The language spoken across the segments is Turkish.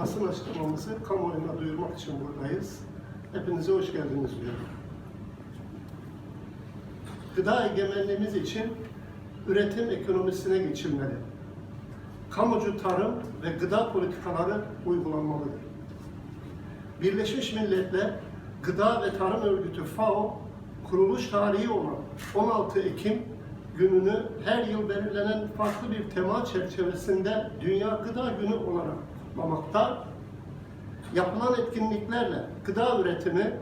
basın açıklamamızı kamuoyuna duyurmak için buradayız. Hepinize hoş geldiniz diyorum. Gıda egemenliğimiz için üretim ekonomisine geçilmeli. Kamucu tarım ve gıda politikaları uygulanmalıdır. Birleşmiş Milletler Gıda ve Tarım Örgütü FAO kuruluş tarihi olan 16 Ekim gününü her yıl belirlenen farklı bir tema çerçevesinde Dünya Gıda Günü olarak kutlamakta. Yapılan etkinliklerle gıda üretimi,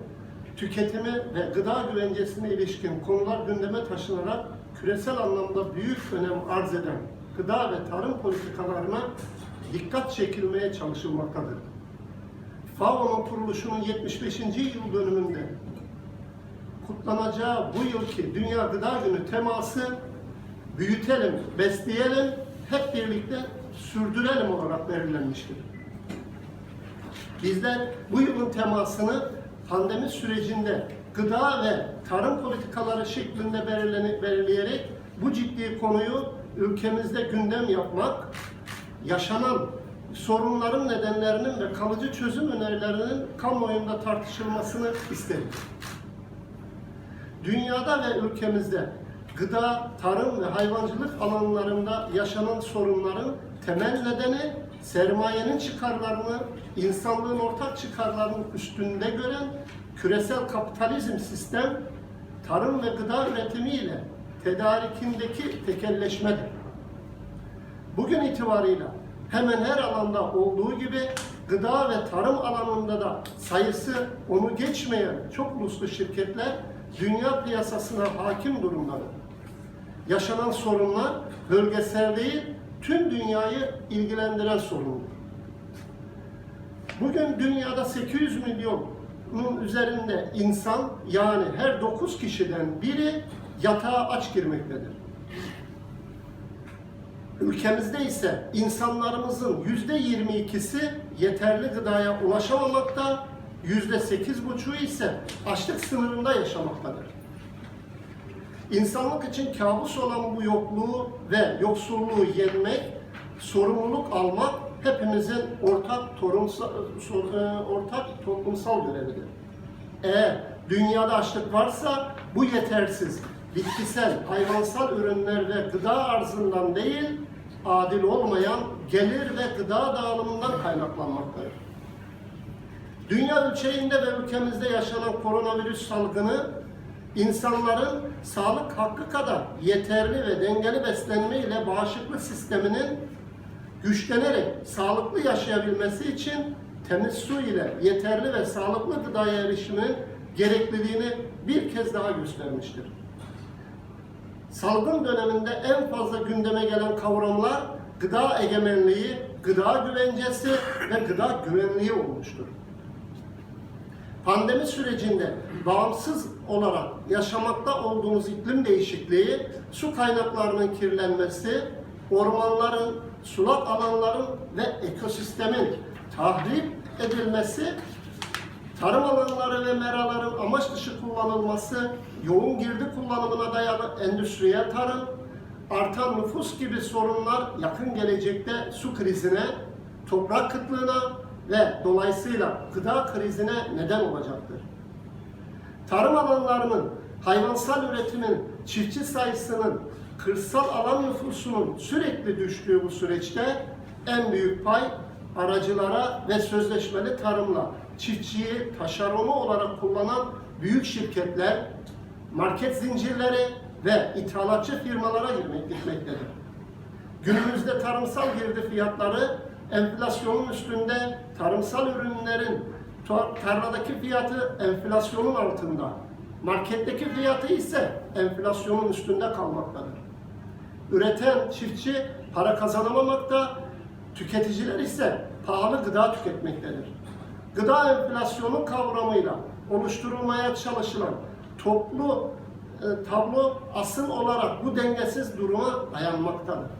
tüketimi ve gıda güvencesine ilişkin konular gündeme taşınarak küresel anlamda büyük önem arz eden gıda ve tarım politikalarına dikkat çekilmeye çalışılmaktadır. FAO'nun kuruluşunun 75. yıl dönümünde kutlanacağı bu yılki Dünya Gıda Günü teması büyütelim, besleyelim, hep birlikte sürdürelim olarak belirlenmiştir. Bizler bu yılın temasını pandemi sürecinde gıda ve tarım politikaları şeklinde belirleyerek bu ciddi konuyu ülkemizde gündem yapmak, yaşanan sorunların nedenlerinin ve kalıcı çözüm önerilerinin kamuoyunda tartışılmasını istedik. Dünyada ve ülkemizde gıda, tarım ve hayvancılık alanlarında yaşanan sorunların temel nedeni sermayenin çıkarlarını insanlığın ortak çıkarlarının üstünde gören küresel kapitalizm sistem tarım ve gıda üretimiyle tedarikindeki tekelleşmedir. Bugün itibarıyla hemen her alanda olduğu gibi gıda ve tarım alanında da sayısı onu geçmeyen çok uluslu şirketler dünya piyasasına hakim durumdadır. Yaşanan sorunlar bölgesel değil, tüm dünyayı ilgilendiren sorundur. Bugün dünyada 800 milyonun üzerinde insan yani her 9 kişiden biri yatağa aç girmektedir. Ülkemizde ise insanlarımızın yüzde 22'si yeterli gıdaya ulaşamamakta, yüzde 8,5'u ise açlık sınırında yaşamaktadır. İnsanlık için kabus olan bu yokluğu ve yoksulluğu yenmek, sorumluluk almak hepimizin ortak, torumsal, e, ortak toplumsal görevidir. Eğer dünyada açlık varsa bu yetersiz, bitkisel, hayvansal ürünler ve gıda arzından değil, adil olmayan gelir ve gıda dağılımından kaynaklanmaktadır. Dünya ölçeğinde ve ülkemizde yaşanan koronavirüs salgını insanların sağlık hakkı kadar yeterli ve dengeli beslenme ile bağışıklık sisteminin güçlenerek sağlıklı yaşayabilmesi için temiz su ile yeterli ve sağlıklı gıdaya erişimin gerekliliğini bir kez daha göstermiştir. Salgın döneminde en fazla gündeme gelen kavramlar gıda egemenliği, gıda güvencesi ve gıda güvenliği olmuştur. Pandemi sürecinde bağımsız olarak yaşamakta olduğumuz iklim değişikliği, su kaynaklarının kirlenmesi, ormanların, sulak alanların ve ekosistemin tahrip edilmesi, tarım alanları ve meraların amaç dışı kullanılması, yoğun girdi kullanımına dayalı endüstriyel tarım, artan nüfus gibi sorunlar yakın gelecekte su krizine, toprak kıtlığına ve dolayısıyla gıda krizine neden olacaktır. Tarım alanlarının, hayvansal üretimin, çiftçi sayısının, kırsal alan nüfusunun sürekli düştüğü bu süreçte en büyük pay aracılara ve sözleşmeli tarımla çiftçiyi taşeronu olarak kullanan büyük şirketler, market zincirleri ve ithalatçı firmalara girmek gitmektedir. Günümüzde tarımsal girdi fiyatları enflasyonun üstünde, tarımsal ürünlerin tar- tarladaki fiyatı enflasyonun altında, marketteki fiyatı ise enflasyonun üstünde kalmaktadır. Üreten çiftçi para kazanamamakta, tüketiciler ise pahalı gıda tüketmektedir. Gıda enflasyonu kavramıyla oluşturulmaya çalışılan toplu e, tablo asıl olarak bu dengesiz duruma dayanmaktadır.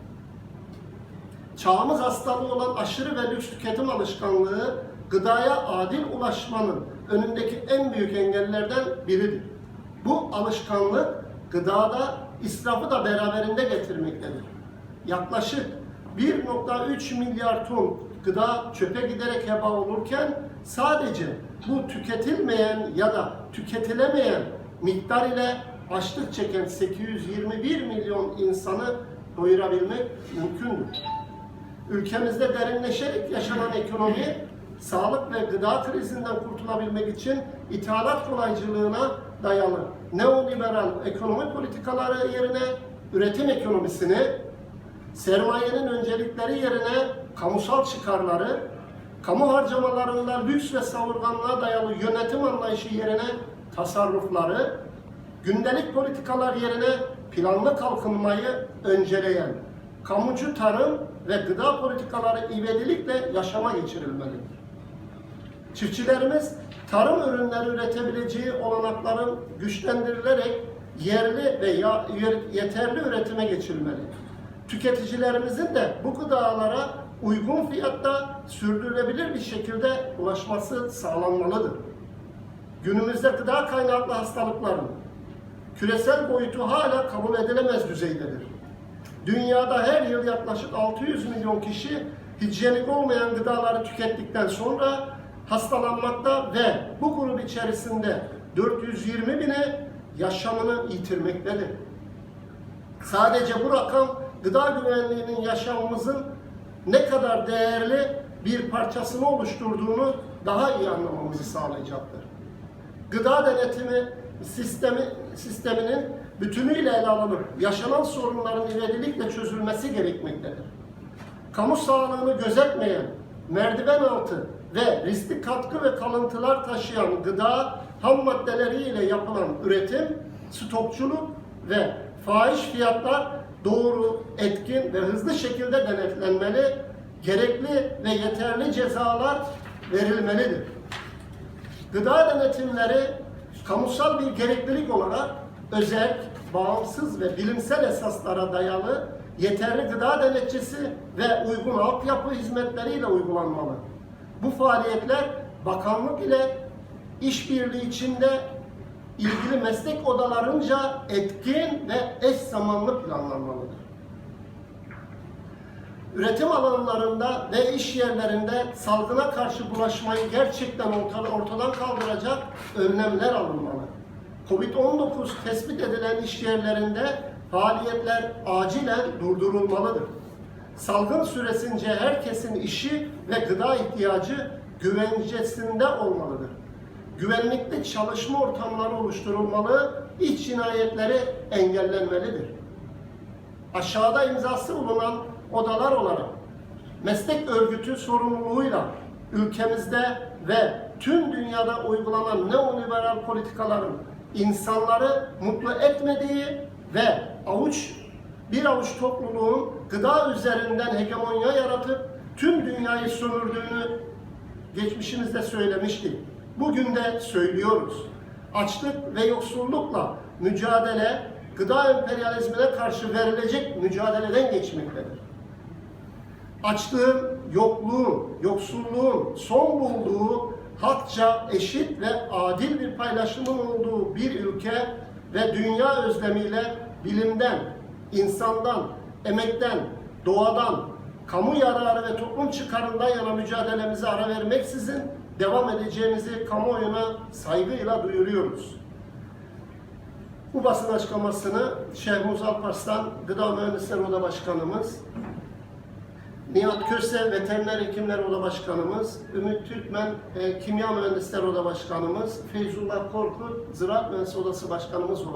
Çağımız hastalığı olan aşırı ve lüks tüketim alışkanlığı gıdaya adil ulaşmanın önündeki en büyük engellerden biridir. Bu alışkanlık gıdada israfı da beraberinde getirmektedir. Yaklaşık 1.3 milyar ton gıda çöpe giderek heba olurken sadece bu tüketilmeyen ya da tüketilemeyen miktar ile açlık çeken 821 milyon insanı doyurabilmek mümkündür. Ülkemizde derinleşerek yaşanan ekonomi, sağlık ve gıda krizinden kurtulabilmek için ithalat kolaycılığına dayalı neoliberal ekonomi politikaları yerine üretim ekonomisini, sermayenin öncelikleri yerine kamusal çıkarları, kamu harcamalarında lüks ve savurganlığa dayalı yönetim anlayışı yerine tasarrufları, gündelik politikalar yerine planlı kalkınmayı önceleyen kamucu tarım ve gıda politikaları ivedilikle yaşama geçirilmelidir. Çiftçilerimiz tarım ürünleri üretebileceği olanakların güçlendirilerek yerli ve yeterli üretime geçilmeli. Tüketicilerimizin de bu gıdalara uygun fiyatta sürdürülebilir bir şekilde ulaşması sağlanmalıdır. Günümüzde gıda kaynaklı hastalıkların küresel boyutu hala kabul edilemez düzeydedir. Dünyada her yıl yaklaşık 600 milyon kişi hijyenik olmayan gıdaları tükettikten sonra hastalanmakta ve bu grup içerisinde 420 bini yaşamını yitirmektedir. Sadece bu rakam gıda güvenliğinin yaşamımızın ne kadar değerli bir parçasını oluşturduğunu daha iyi anlamamızı sağlayacaktır. Gıda denetimi sistemi sisteminin bütünüyle ele alınıp yaşanan sorunların ivedilikle çözülmesi gerekmektedir. Kamu sağlığını gözetmeyen, merdiven altı ve riskli katkı ve kalıntılar taşıyan gıda ham maddeleriyle yapılan üretim, stokçuluk ve fahiş fiyatlar doğru, etkin ve hızlı şekilde denetlenmeli, gerekli ve yeterli cezalar verilmelidir. Gıda denetimleri kamusal bir gereklilik olarak özel, bağımsız ve bilimsel esaslara dayalı yeterli gıda denetçisi ve uygun altyapı hizmetleriyle uygulanmalı. Bu faaliyetler bakanlık ile işbirliği içinde ilgili meslek odalarınca etkin ve eş zamanlı planlanmalıdır. Üretim alanlarında ve iş yerlerinde salgına karşı bulaşmayı gerçekten orta- ortadan kaldıracak önlemler alınmalı. Covid-19 tespit edilen iş yerlerinde faaliyetler acilen durdurulmalıdır. Salgın süresince herkesin işi ve gıda ihtiyacı güvencesinde olmalıdır. Güvenlikli çalışma ortamları oluşturulmalı, iç cinayetleri engellenmelidir aşağıda imzası bulunan odalar olarak meslek örgütü sorumluluğuyla ülkemizde ve tüm dünyada uygulanan neoliberal politikaların insanları mutlu etmediği ve avuç bir avuç topluluğun gıda üzerinden hegemonya yaratıp tüm dünyayı sömürdüğünü geçmişimizde söylemiştik. Bugün de söylüyoruz. Açlık ve yoksullukla mücadele gıda emperyalizmine karşı verilecek mücadeleden geçmektedir. Açlığın, yokluğun, yoksulluğun son bulduğu hakça eşit ve adil bir paylaşımın olduğu bir ülke ve dünya özlemiyle bilimden, insandan, emekten, doğadan, kamu yararı ve toplum çıkarından yana mücadelemize ara vermeksizin devam edeceğimizi kamuoyuna saygıyla duyuruyoruz. Bu basın açıklamasını Şehmuz Alparslan Gıda Mühendisleri Oda Başkanımız, Nihat Köse Veteriner Hekimler Oda Başkanımız, Ümit Türkmen e, Kimya Mühendisleri Oda Başkanımız, Feyzullah Korkut Ziraat Mühendisleri Odası Başkanımız olarak